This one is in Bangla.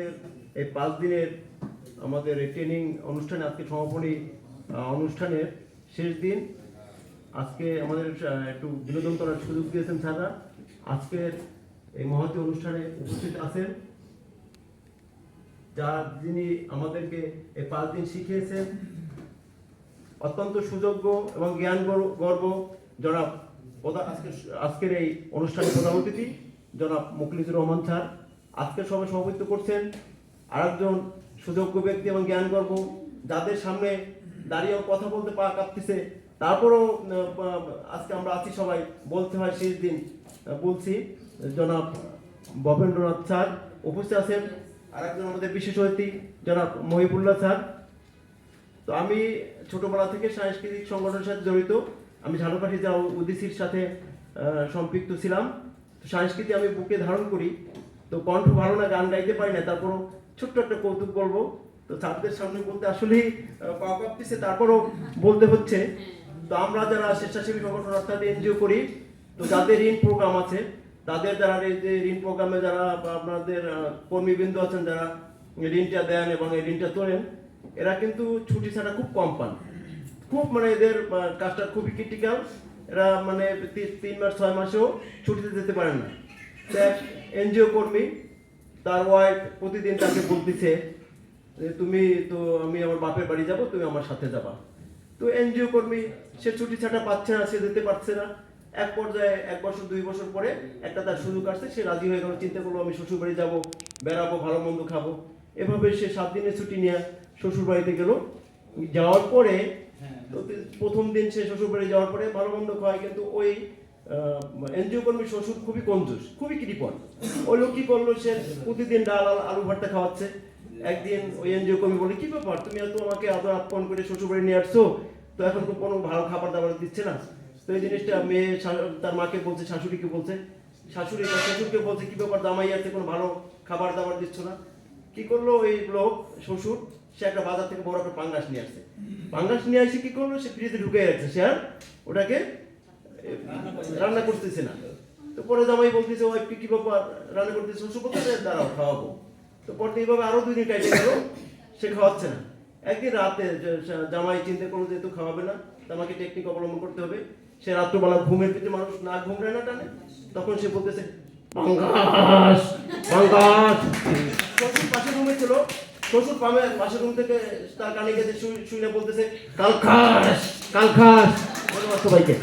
আমাদের এই পাঁচ দিনের আমাদের এই ট্রেনিং অনুষ্ঠানে আজকে সমাপনী অনুষ্ঠানের শেষ দিন। আজকে আমাদের একটু বিনোদন করার সুযোগ দিয়েছেন স্যাররা। আজকের এই মহতী অনুষ্ঠানে উপস্থিত আছেন। যা যিনি আমাদেরকে এই পাঁচ দিন শিখিয়েছেন। অত্যন্ত সুযোগ্য এবং জ্ঞান গর্ব। জনাব আজকের এই অনুষ্ঠানের প্রধান অতিথি, জনাব মুখলিসুর রহমান স্যার। আজকের সবাই সভাপতিত্ব করছেন। আরেকজন সুযোগ্য ব্যক্তি এবং জ্ঞান গর্ব যাদের সামনে দাঁড়িয়েও কথা বলতে পা কাঁপতেছে। তারপরও আজকে আমরা আছি সবাই, বলতে হয় শেষ দিন। বলছি, জনাব ভবেন্দ্রনাথ স্যার উপস্থিত আছেন। আরেকজন আমাদের বিশেষ অতিথি, জনাব মহিবুল্লাহ স্যার। তো আমি ছোটবেলা থেকে সাংস্কৃতিক সংগঠনের সাথে জড়িত। আমি ঝালকাঠি যা উদিসির সাথে সম্পৃক্ত ছিলাম। সংস্কৃতি আমি বুকে ধারণ করি। তো কণ্ঠ ভালো না গান গাইতে পারি না তারপরও ছোট্ট একটা কৌতুক বলব। তো ছাত্রদের সামনে বলতে আসলেই আহ, পা কাঁপতেছে তারপরও বলতে হচ্ছে। তো আমরা যারা স্বেচ্ছাসেবী সংগঠন অর্থাৎ এনজিও করি তো যাদের ঋণ প্রোগ্রাম আছে তাদের যারা এই যে ঋণ প্রোগ্রামে যারা আপনাদের কর্মীবৃন্দ আছেন যারা ঋণটা দেন এবং এই ঋণটা তোলেন এরা কিন্তু ছুটি ছাড়া খুব কম পান। খুব মানে এদের কাজটা খুবই ক্রিটিক্যাল এরা মানে তিন মাস ছয় মাসেও ছুটিতে যেতে পারেন না। এনজিও কর্মী তার ওয়াইফ প্রতিদিন তাকে বলতেছে যে তুমি তো আমি আমার বাপের বাড়ি যাব তুমি আমার সাথে যাবা। তো এনজিও কর্মী সে ছুটি ছাটা পাচ্ছে না সে যেতে পারছে না। এক পর্যায়ে এক বছর দুই বছর পরে একটা তার সুযোগ আসছে সে রাজি হয়ে গেল চিন্তা করল আমি শ্বশুর বাড়ি যাব বেড়াবো ভালো মন্দ খাব। এভাবে সে সাত দিনের ছুটি নিয়ে শ্বশুর বাড়িতে গেল। যাওয়ার পরে প্রথম দিন সে শ্বশুর বাড়ি যাওয়ার পরে ভালো মন্দ খায় কিন্তু ওই এনজিও কর্মী শ্বশুর খুবই কঞ্জুস খুবই কৃপণ। ওই লোক কি করল সে প্রতিদিন ডাল আল- ভর্তা খাওয়াচ্ছে। একদিন ওই এনজিও কর্মী বলে কি ব্যাপার তুমি এত আমাকে আদর আপন করে শ্বশুর বাড়ি নিয়ে আসছো? তো এখন তো কোনো ভালো খাবার দাবার দিচ্ছে না। তো এই জিনিসটা মেয়ে তার মাকে বলছে শাশুড়িকে বলছে। শাশুড়ি শ্বশুরকে বলছে কি ব্যাপার জামাই আছে কোনো ভালো খাবার দাবার দিচ্ছ না? কি করল ওই লোক শ্বশুর সে একটা বাজার থেকে বড় একটা পাঙ্গাস নিয়ে আসছে। পাঙ্গাস নিয়ে এসে কি করল সে ফ্রিজে ঢুকে রাখছে সে আর ওটাকে এ, রান্না করতেছে না। তো পরে জামাই বলতেছে ওই কি ব্যাপার? রান্না করতেছে? শ্বশুর বলতেছে, দাঁড়াও, খাওয়াবো। তো পরে এইভাবে আরও দুই দিন কাটে গেল, সে খাওয়াচ্ছে না। একদিন রাতে জামাই চিন্তা করল যেহেতু খাওয়াবে না আমাকে টেকনিক অবলম্বন করতে হবে। সে রাত্রবেলা ঘুমের পেটে মানুষ না ঘুমড়ে না টানে। তখন সে বলতেছে পাঙ্গাস পাঙ্গাস শ্বশুর পাশে রুমে ছিল। শ্বশুর পামে পাশের রুম থেকে তার কানে গেছে শুই বলতেছে কাল খাস কাল খাস ধন্যবাদ সবাইকে